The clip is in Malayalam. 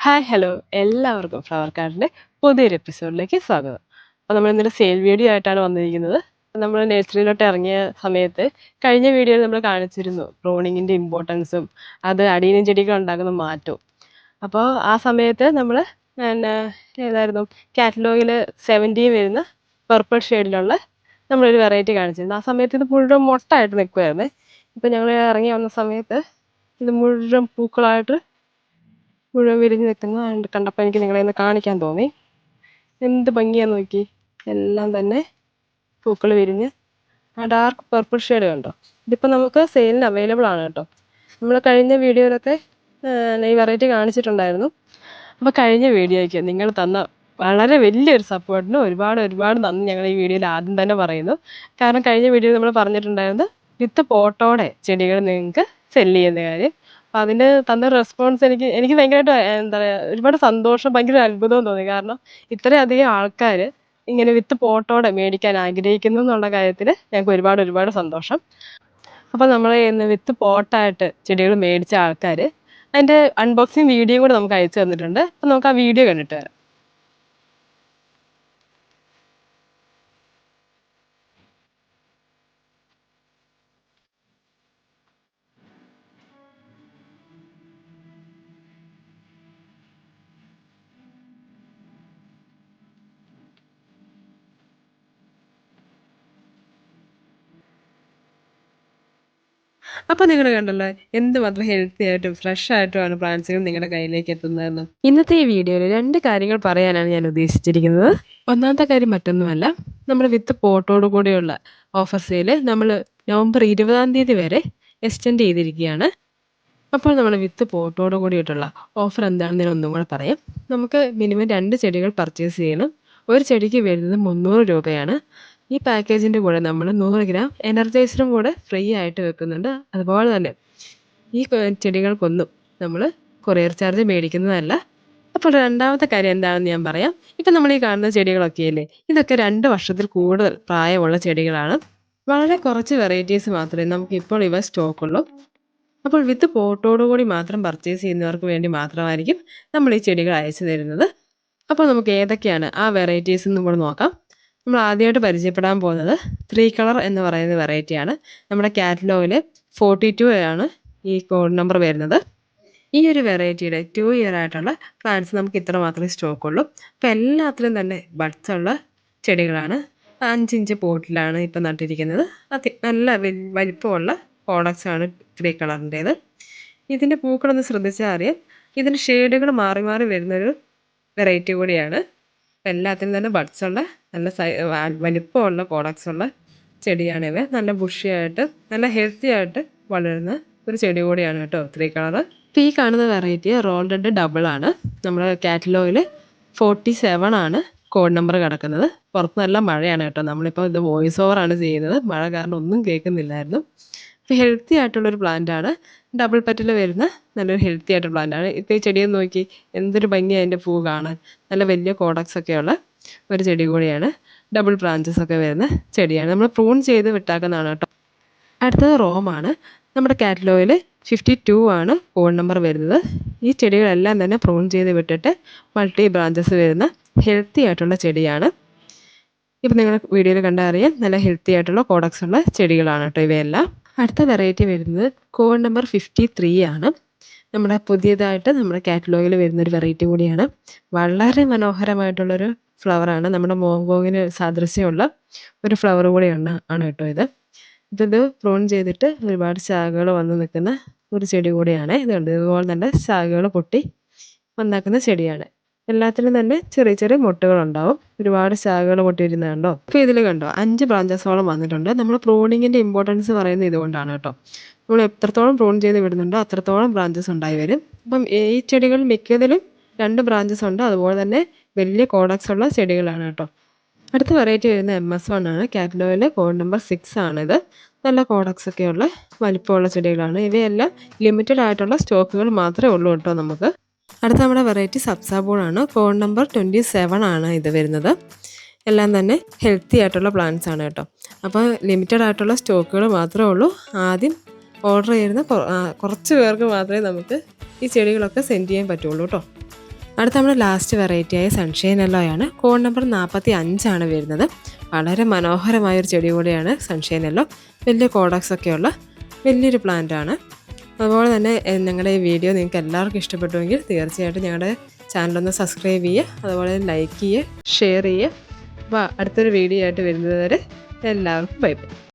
ഹായ് ഹലോ എല്ലാവർക്കും ഫ്ലവർ കാർഡിന്റെ പുതിയൊരു എപ്പിസോഡിലേക്ക് സ്വാഗതം. അപ്പോൾ നമ്മൾ ഇന്നലെ സെയിൽ വീഡിയോ ആയിട്ടാണ് വന്നിരിക്കുന്നത്. നമ്മൾ നേഴ്സറിയിലോട്ട് ഇറങ്ങിയ സമയത്ത് കഴിഞ്ഞ വീഡിയോയിൽ നമ്മൾ കാണിച്ചിരുന്നു പ്രോണിങ്ങിന്റെ ഇമ്പോർട്ടൻസും അത് അടിയനും ചെടികൾ ഉണ്ടാക്കുന്ന മാറ്റവും. അപ്പോൾ ആ സമയത്ത് നമ്മൾ പിന്നെ ഏതായിരുന്നു കാറ്റലോഗിൽ സെവന്റി വരുന്ന പർപ്പിൾ ഷെയ്ഡിലുള്ള നമ്മളൊരു വെറൈറ്റി കാണിച്ചിരുന്നു. ആ സമയത്ത് ഇത് മുഴുവൻ മൊട്ടായിട്ട് നിൽക്കുമായിരുന്നു ഇപ്പം ഞങ്ങൾ ഇറങ്ങി വന്ന സമയത്ത് ഇത് മുഴുവൻ പൂക്കളായിട്ട് മുഴുവൻ വിരിഞ്ഞ് നിൽക്കുന്നത് കണ്ടപ്പോൾ എനിക്ക് നിങ്ങളെ ഒന്ന് കാണിക്കാൻ തോന്നി. എന്ത് ഭംഗിയാന്ന് നോക്കി. എല്ലാം തന്നെ പൂക്കൾ വിരിഞ്ഞ്. ആ ഡാർക്ക് പർപ്പിൾ ഷെയ്ഡ് കണ്ടോ? ഇതിപ്പോൾ നമുക്ക് സെയിലിന് അവൈലബിൾ ആണ് കേട്ടോ. നമ്മൾ കഴിഞ്ഞ വീഡിയോയിലൊക്കെ ഈ വെറൈറ്റി കാണിച്ചിട്ടുണ്ടായിരുന്നു. അപ്പോൾ കഴിഞ്ഞ വീഡിയോയ്ക്ക് നിങ്ങൾ തന്ന വളരെ വലിയൊരു സപ്പോർട്ടിന് ഒരുപാട് ഒരുപാട് നന്ദി ഞങ്ങൾ ഈ വീഡിയോയിൽ ആദ്യം തന്നെ പറയുന്നു. കാരണം കഴിഞ്ഞ വീഡിയോയിൽ നമ്മൾ പറഞ്ഞിട്ടുണ്ടായിരുന്നു വിത്ത് പോട്ടോടെ ചെടികൾ നിങ്ങൾക്ക് സെല്ല് ചെയ്യുന്ന കാര്യം. അപ്പം അതിന് തന്ന റെസ്പോൺസ് എനിക്ക് എനിക്ക് ഭയങ്കരമായിട്ട് എന്താ പറയുക ഒരുപാട് സന്തോഷം ഭയങ്കര അത്ഭുതവും തോന്നി. കാരണം ഇത്രയധികം ആൾക്കാർ ഇങ്ങനെ വിത്ത് പോട്ടോടെ മേടിക്കാൻ ആഗ്രഹിക്കുന്നു എന്നുള്ള കാര്യത്തിൽ ഞങ്ങൾക്ക് ഒരുപാട് ഒരുപാട് സന്തോഷം. അപ്പോൾ നമ്മൾ ഇന്ന് വിത്ത് പോട്ടായിട്ട് ചെടികൾ മേടിച്ച ആൾക്കാർ അതിന്റെ അൺബോക്സിങ് വീഡിയോ കൂടെ നമുക്ക് അയച്ചു തന്നിട്ടുണ്ട്. അപ്പൊ നമുക്ക് ആ വീഡിയോ കണ്ടിട്ട് വരാം. അപ്പോൾ നിങ്ങൾ കണ്ടല്ലോ എന്തുമാത്രം ഹെൽത്തി ആയിട്ടും ഫ്രഷ് ആയിട്ടുമാണ് പ്ലാന്റ്സുകൾ നിങ്ങളുടെ കയ്യിലേക്ക് എത്തുന്നതെന്ന്. ഇന്നത്തെ ഈ വീഡിയോയിൽ രണ്ട് കാര്യങ്ങൾ പറയാനാണ് ഞാൻ ഉദ്ദേശിച്ചിരിക്കുന്നത്. ഒന്നാമത്തെ കാര്യം മറ്റൊന്നുമല്ല നമ്മൾ വിത്ത് പോട്ടോട് കൂടിയുള്ള ഓഫർ സെയിൽ നമ്മൾ നവംബർ ഇരുപതാം തീയതി വരെ എക്സ്റ്റെൻഡ് ചെയ്തിരിക്കുകയാണ്. അപ്പോൾ നമ്മൾ വിത്ത് പോട്ടോട് കൂടിയിട്ടുള്ള ഓഫർ എന്താണെന്ന് ഞാൻ ഒന്നും കൂടെ പറയാം. നമുക്ക് മിനിമം രണ്ട് ചെടികൾ പർച്ചേസ് ചെയ്യണം. ഒരു ചെടിക്ക് വരുന്നത് മുന്നൂറ് രൂപയാണ്. ഈ പാക്കേജിന്റെ കൂടെ നമ്മൾ നൂറ് ഗ്രാം എനർജൈസറും കൂടെ ഫ്രീ ആയിട്ട് വെക്കുന്നുണ്ട്. അതുപോലെ തന്നെ ഈ ചെടികൾക്കൊന്നും നമ്മൾ കൊറിയർ ചാർജ് മേടിക്കുന്നതല്ല. അപ്പോൾ രണ്ടാമത്തെ കാര്യം എന്താണെന്ന് ഞാൻ പറയാം. ഇപ്പം നമ്മൾ ഈ കാണുന്ന ചെടികളൊക്കെ അല്ലേ ഇതൊക്കെ രണ്ട് വർഷത്തിൽ കൂടുതൽ പ്രായമുള്ള ചെടികളാണ്. വളരെ കുറച്ച് വെറൈറ്റീസ് മാത്രമേ നമുക്ക് ഇപ്പോൾ ഇവ സ്റ്റോക്കുള്ളൂ. അപ്പോൾ വിത്ത് പോട്ടോടുകൂടി മാത്രം പർച്ചേസ് ചെയ്യുന്നവർക്ക് വേണ്ടി മാത്രമായിരിക്കും നമ്മൾ ഈ ചെടികൾ അയച്ചു തരുന്നത്. അപ്പോൾ നമുക്ക് ഏതൊക്കെയാണ് ആ വെറൈറ്റീസ് എന്നും കൂടെ നോക്കാം. നമ്മൾ ആദ്യമായിട്ട് പരിചയപ്പെടാൻ പോകുന്നത് ത്രീ കളർ എന്ന് പറയുന്ന വെറൈറ്റിയാണ് നമ്മുടെ കാറ്റലോഗിൽ ഫോർട്ടി ടു ആണ് ഈ കോഡ് നമ്പർ വരുന്നത്. ഈ ഒരു വെറൈറ്റിയുടെ ടു ഇയർ ആയിട്ടുള്ള പ്ലാന്റ്സ് നമുക്ക് ഇത്ര മാത്രമേ സ്റ്റോക്കുള്ളൂ അപ്പോൾ എല്ലാത്തിലും തന്നെ ബഡ്സ് ഉള്ള ചെടികളാണ്. അഞ്ചിഞ്ച് പോട്ടിലാണ് ഇപ്പം നട്ടിരിക്കുന്നത്. അത് നല്ല വലിപ്പമുള്ള ആണ് ത്രീ കളറിന്റേത്. ഇതിന്റെ പൂക്കളൊന്ന് ശ്രദ്ധിച്ചാൽ അറിയാം. ഇതിന്റെ ഷെയ്ഡുകൾ മാറി മാറി വരുന്നൊരു വെറൈറ്റി കൂടിയാണ്. എല്ലാത്തിനും തന്നെ ബഡ്സ് ഉള്ള നല്ല സൈ വലിപ്പമുള്ള പ്രോഡക്റ്റ്സ് ഉള്ള ചെടിയാണിവ. നല്ല ബുഷിയായിട്ട് നല്ല ഹെൽത്തി ആയിട്ട് വളരുന്ന ഒരു ചെടി കൂടിയാണ് കേട്ടോ ത്രീ കളർ ഈ കാണുന്ന വെറൈറ്റി റോൾ റെഡ് ആണ്. നമ്മുടെ കാറ്റലോഗിൽ ഫോർട്ടി സെവൻ ആണ് കോഡ് നമ്പർ കിടക്കുന്നത്. പുറത്ത് നല്ല മഴയാണ് കേട്ടോ. നമ്മളിപ്പോൾ ഇത് വോയിസ് ഓവർ ആണ് ചെയ്യുന്നത്. മഴ കാരണം ഒന്നും കേൾക്കുന്നില്ലായിരുന്നു. അപ്പോൾ ഹെൽത്തി ആയിട്ടുള്ളൊരു പ്ലാന്റ് ആണ്. ഡബിൾ പറ്റിൽ വരുന്ന നല്ലൊരു ഹെൽത്തി ആയിട്ടുള്ള പ്ലാന്റാണ് ഇപ്പോൾ ഈ ചെടിയെ നോക്കി എന്തൊരു ഭംഗിയാണ് അതിന്റെ പൂ കാണാൻ. നല്ല വലിയ കോഡക്സ് ഒക്കെയുള്ള ഒരു ചെടി കൂടിയാണ്. ഡബിൾ ബ്രാഞ്ചസ് ഒക്കെ വരുന്ന ചെടിയാണ്. നമ്മൾ പ്രൂൺ ചെയ്ത് വിട്ടാക്കുന്നതാണ് കേട്ടോ അടുത്തത് റോമാണ് നമ്മുടെ കാറ്റലോഗിൽ ഫിഫ്റ്റി ടു ആണ് ഫോൺ നമ്പർ വരുന്നത്. ഈ ചെടികളെല്ലാം തന്നെ പ്രൂൺ ചെയ്ത് വിട്ടിട്ട് മൾട്ടി ബ്രാഞ്ചസ് വരുന്ന ഹെൽത്തി ആയിട്ടുള്ള ചെടിയാണ്. ഇപ്പം നിങ്ങൾ വീഡിയോയിൽ കണ്ടറിയാം നല്ല ഹെൽത്തി ആയിട്ടുള്ള കോഡക്സ് ഉള്ള ചെടികളാണ് കേട്ടോ ഇവയെല്ലാം. അടുത്ത വെറൈറ്റി വരുന്നത് കോഡ് നമ്പർ ഫിഫ്റ്റി ത്രീ ആണ്. നമ്മുടെ പുതിയതായിട്ട് നമ്മുടെ കാറ്റലോഗിൽ വരുന്നൊരു വെറൈറ്റി കൂടിയാണ്. വളരെ മനോഹരമായിട്ടുള്ളൊരു ഫ്ലവറാണ് നമ്മുടെ മോങ്കോങ്ങിന് സാദൃശ്യമുള്ള ഒരു ഫ്ലവർ കൂടിയാണ് ആണ് കേട്ടോ ഇത്. ഇതൊരു പ്രോൺ ചെയ്തിട്ട് ഒരുപാട് ശാഖകൾ വന്ന് നിൽക്കുന്ന ഒരു ചെടി കൂടിയാണ്. ഇതുണ്ട് ഇതുപോലെ തന്നെ ശാഖകൾ പൊട്ടി വന്നാക്കുന്ന ചെടിയാണ്. എല്ലാത്തിലും തന്നെ ചെറിയ ചെറിയ മുട്ടുകളുണ്ടാവും ഒരുപാട് ശാഖകൾ പൊട്ടിയിരുന്നത് കണ്ടോ? ഇപ്പോൾ ഇതിൽ കണ്ടോ? അഞ്ച് ബ്രാഞ്ചസോളം വന്നിട്ടുണ്ട്. നമ്മൾ പ്രൂണിങ്ങിന്റെ ഇമ്പോർട്ടൻസ് പറയുന്നത് ഇതുകൊണ്ടാണ് കേട്ടോ. നമ്മൾ എത്രത്തോളം പ്രോൺ ചെയ്ത് വിടുന്നുണ്ടോ അത്രത്തോളം ബ്രാഞ്ചസ് ഉണ്ടായി വരും. അപ്പം ഈ ചെടികൾ മിക്കതിലും രണ്ട് ബ്രാഞ്ചസ് ഉണ്ട്. അതുപോലെ തന്നെ വലിയ കോഡക്സ് ഉള്ള ചെടികളാണ് കേട്ടോ. അടുത്ത വെറൈറ്റി വരുന്ന എം എസ് വൺ ആണ്. കാറ്റലോയിലെ കോഡ് നമ്പർ സിക്സ് ആണിത്. നല്ല കോഡക്സ് ഒക്കെ ഉള്ള വലിപ്പമുള്ള ചെടികളാണ്. ഇവയെല്ലാം ലിമിറ്റഡ് ആയിട്ടുള്ള സ്റ്റോക്കുകൾ മാത്രമേ ഉള്ളൂ കേട്ടോ നമുക്ക്. അടുത്ത നമ്മുടെ വെറൈറ്റി സബ്സാബോളാണ് കോഡ് നമ്പർ ട്വന്റി സെവൻ ആണ് ഇത് വരുന്നത്. എല്ലാം തന്നെ ഹെൽത്തി ആയിട്ടുള്ള പ്ലാന്റ്സ് ആണ് കേട്ടോ. അപ്പോൾ ലിമിറ്റഡ് ആയിട്ടുള്ള സ്റ്റോക്കുകൾ മാത്രമേ ഉള്ളൂ. ആദ്യം ഓർഡർ ചെയ്യുന്ന കുറച്ച് പേർക്ക് മാത്രമേ നമുക്ക് ഈ ചെടികളൊക്കെ സെൻഡ് ചെയ്യാൻ പറ്റുള്ളൂ കേട്ടോ. അടുത്ത നമ്മുടെ ലാസ്റ്റ് വെറൈറ്റി ആയ സൺഷൈൻ യെല്ലോയാണ് കോൺ നമ്പർ നാൽപ്പത്തി അഞ്ചാണ് വരുന്നത്. വളരെ മനോഹരമായ ഒരു ചെടി കൂടിയാണ് സൺഷൈൻ യെല്ലോ വലിയ കോഡക്സ് ഒക്കെയുള്ള വലിയൊരു പ്ലാന്റ് ആണ്. അതുപോലെ തന്നെ ഞങ്ങളുടെ ഈ വീഡിയോ നിങ്ങൾക്ക് എല്ലാവർക്കും ഇഷ്ടപ്പെട്ടുവെങ്കിൽ തീർച്ചയായിട്ടും ഞങ്ങളുടെ ചാനലൊന്ന് സബ്സ്ക്രൈബ് ചെയ്യുക. അതുപോലെ ലൈക്ക് ചെയ്യുക ഷെയർ ചെയ്യുക. അപ്പോൾ അടുത്തൊരു വീഡിയോ ആയിട്ട് വരുന്നത് വരെ എല്ലാവർക്കും ബൈ ബൈ